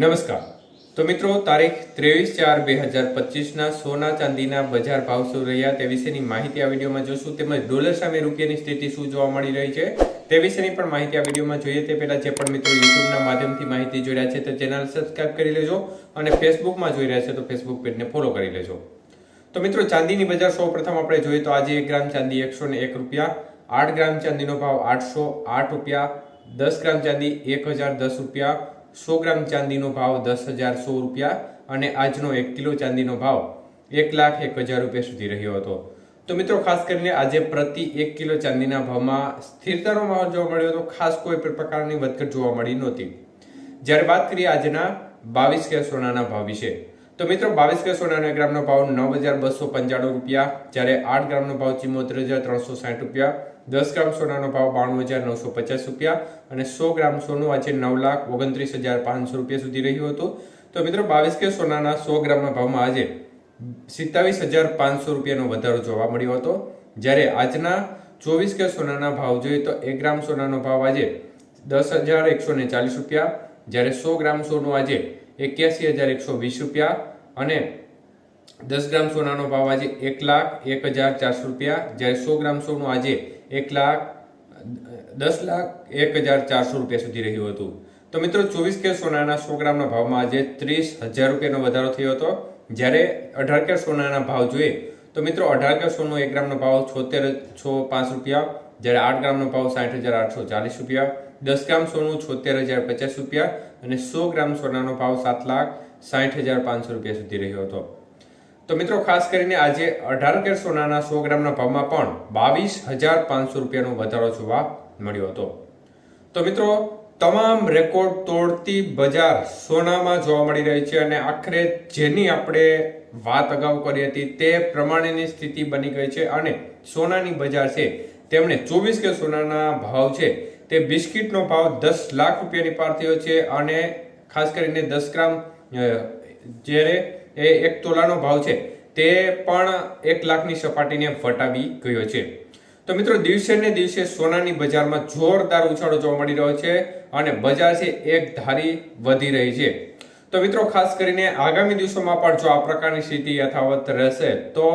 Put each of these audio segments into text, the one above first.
નમસ્કાર. તો મિત્રો, તારીખ ત્રેવીસ ચાર બે હજાર પચીસના સોના ચાંદીના બજાર ભાવ શું રહ્યા તે વિશેની માહિતી આ વિડીયોમાં જોશું. તેમજ ડોલર સામે રૂપિયાની સ્થિતિ શું જોવા મળી રહી છે તે વિશેની પણ માહિતી આ વિડીયોમાં જોઈએ. તે પહેલાં જે પણ મિત્રો યુટ્યુબના માધ્યમથી માહિતી જોઈ રહ્યા છે તે ચેનલ સબસ્ક્રાઇબ કરી લેજો અને ફેસબુકમાં જોઈ રહ્યા છે તો ફેસબુક પેજને ફોલો કરી લેજો. તો મિત્રો, ચાંદીની બજાર સૌ પ્રથમ આપણે જોઈએ તો આજે એક ગ્રામ ચાંદી એકસો ને એક રૂપિયા, આઠ ગ્રામ ચાંદીનો ભાવ આઠસો આઠ રૂપિયા, દસ ગ્રામ ચાંદી એક હજાર દસ રૂપિયા સો ગ્રામ ચાંદીનો ભાવ દસ હજાર સો રૂપિયા અને આજનો એક કિલો ચાંદીનો ભાવ એક લાખ એક હજાર રૂપિયા સુધી રહ્યો હતો. તો મિત્રો, ખાસ કરીને આજે પ્રતિ એક કિલો ચાંદીના ભાવમાં સ્થિરતાનો માહોલ જોવા મળ્યો હતો. ખાસ કોઈ પણ પ્રકારની વધઘટ જોવા મળી નહોતી. જ્યારે વાત કરીએ આજના બાવીસ કે સોનાના ભાવ વિશે તો મિત્રો, બાવીસ કે સોનાના ગ્રામનો ભાવ નવ હજાર બસો પંચાણું રૂપિયા, જ્યારે આઠ ગ્રામનો ભાવ ચિમોતેર હજાર ત્રણસો સાઠ રૂપિયા, દસ ગ્રામ સોનાનો ભાવ બાણું હજાર નવસો પચાસ રૂપિયા અને સો ગ્રામ સોનું આજે નવ લાખ ઓગણત્રીસ હજાર પાંચસો રૂપિયા સુધી રહ્યું હતું. તો મિત્રો, બાવીસ કે સોનાના સો ગ્રામના ભાવમાં આજે સિત્તાવીસ હજાર પાંચસો રૂપિયાનો વધારો જોવા મળ્યો હતો. જ્યારે આજના ચોવીસ કે સોનાના ભાવ જોઈએ તો એક ગ્રામ સોનાનો ભાવ આજે દસ હજાર એકસો ચાલીસ રૂપિયા, જ્યારે સો ગ્રામ સોનું આજે એક્યાસી હજાર એકસો વીસ રૂપિયા અને દસ ગ્રામ સોનાનો ભાવ આજે એક લાખ એક હજાર ચારસો રૂપિયા. જ્યારે સો ગ્રામ સોનું આજે એક લાખ, દસ લાખ એક હજાર ચારસો રૂપિયા સુધી રહ્યું હતું. તો મિત્રો, ચોવીસ કે સોનાના સો ગ્રામના ભાવમાં આજે ત્રીસ હજાર રૂપિયાનો વધારો થયો હતો. જ્યારે અઢાર કે સોનાના ભાવ જોઈએ, તો મિત્રો, અઢાર કેર સોનો એક ગ્રામનો ભાવ છોતેર, છો પાંચ રૂપિયા. જ્યારે આઠ ગ્રામનો ભાવ સાઠ હજાર આઠસો ચાલીસ રૂપિયા. દસ ગ્રામ સોનું, છોતેર હજાર પચાસ રૂપિયા અને સો ગ્રામ સોનાનો ભાવ સાત લાખ સાઠ હજાર પાંચસો રૂપિયા સુધી રહ્યો હતો. તો મિત્રો, ખાસ કરીને આજે અઢાર કેર સોનાના સો ગ્રામના ભાવમાં પણ બાવીસ હજાર પાંચસો રૂપિયાનો વધારો જોવા મળ્યો હતો. તો મિત્રો, તમામ રેકોર્ડ તોડતી બજાર સોનામાં જોવા મળી રહી છે અને આખરે જેની આપણે વાત અગાઉ કરી હતી તે પ્રમાણેની સ્થિતિ બની ગઈ છે અને સોનાની બજાર છે તેમણે ચોવીસ કે સોનાના ભાવ છે તે બિસ્કિટનો ભાવ દસ લાખ રૂપિયાની પાર થયો છે અને ખાસ કરીને દસ ગ્રામ જ્યારે એ એક તોલાનો ભાવ છે, તે પણ એક લાખની સપાટીને વટાવી ગયો છે. તો મિત્રો, દિવસે ને દિવસે સોનાની બજારમાં જોરદાર ઉછાળો જોવા મળી રહ્યો છે અને બજાર છે એક ધારી વધી રહી છે. તો મિત્રો, ખાસ કરીને આગામી દિવસોમાં પણ જો આ પ્રકારની સ્થિતિ યથાવત રહેશે, તો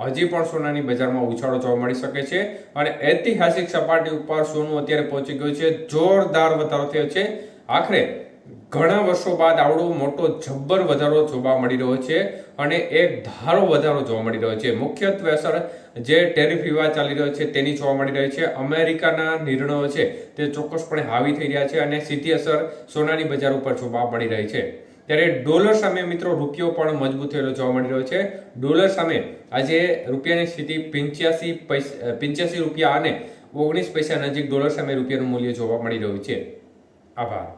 હજી પણ સોનાની બજારમાં ઉછાળો જોવા મળી શકે છે અને ઐતિહાસિક સપાટી ઉપર સોનું અત્યારે પહોંચી ગયું છે. જોરદાર વધારો થયો છે. આખરે ઘણા વર્ષો બાદ આવડો મોટો જબ્બર વધારો જોવા મળી રહ્યો છે અને એક ધારો વધારો જોવા મળી રહ્યો છે. મુખ્યત્વે અસર જે ટેરિફ વિવાદ ચાલી રહ્યો છે તેની જોવા મળી રહી છે. અમેરિકાના નિર્ણયો છે તે ચોક્કસપણે હાવી થઈ રહ્યા છે અને સીધી અસર સોનાની બજાર ઉપર જોવા મળી રહી છે. ત્યારે ડોલર સામે મિત્રો રૂપિયો પણ મજબૂત થયેલો જોવા મળી રહ્યો છે. ડોલર સામે આજે રૂપિયાની સ્થિતિ પિંચ્યાસી પૈસા પિંચ્યાસી રૂપિયા અને ઓગણીસ પૈસા નજીક ડોલર સામે રૂપિયાનું મૂલ્ય જોવા મળી રહ્યું છે. આભાર.